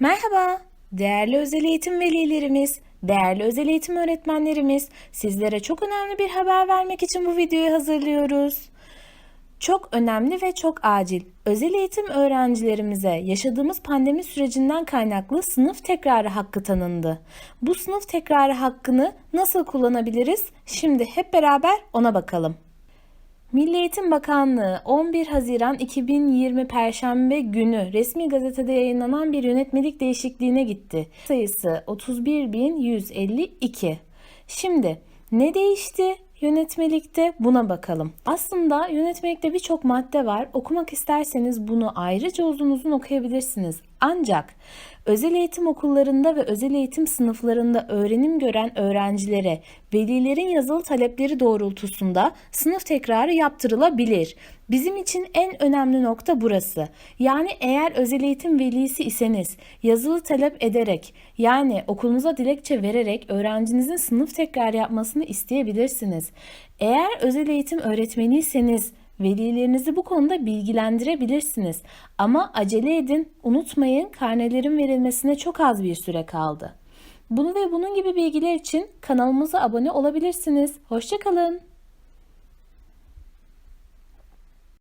Merhaba, değerli özel eğitim velilerimiz, değerli özel eğitim öğretmenlerimiz, sizlere çok önemli bir haber vermek için bu videoyu hazırlıyoruz. Çok önemli ve çok acil. Özel eğitim öğrencilerimize yaşadığımız pandemi sürecinden kaynaklı sınıf tekrarı hakkı tanındı. Bu sınıf tekrarı hakkını nasıl kullanabiliriz? Şimdi hep beraber ona bakalım. Milli Eğitim Bakanlığı 11 Haziran 2020 Perşembe günü resmi gazetede yayınlanan bir yönetmelik değişikliğine gitti. Sayısı 31.152. Şimdi ne değişti yönetmelikte buna bakalım. Aslında yönetmelikte birçok madde var. Okumak isterseniz bunu ayrıca uzun uzun okuyabilirsiniz. Ancak özel eğitim okullarında ve özel eğitim sınıflarında öğrenim gören öğrencilere velilerin yazılı talepleri doğrultusunda sınıf tekrarı yaptırılabilir. Bizim için en önemli nokta burası. Yani eğer özel eğitim velisi iseniz yazılı talep ederek yani okulunuza dilekçe vererek öğrencinizin sınıf tekrarı yapmasını isteyebilirsiniz. Eğer özel eğitim öğretmeniyseniz Velilerinizi bu konuda bilgilendirebilirsiniz. Ama acele edin, unutmayın karnelerin verilmesine çok az bir süre kaldı. Bunu ve bunun gibi bilgiler için kanalımıza abone olabilirsiniz. Hoşçakalın.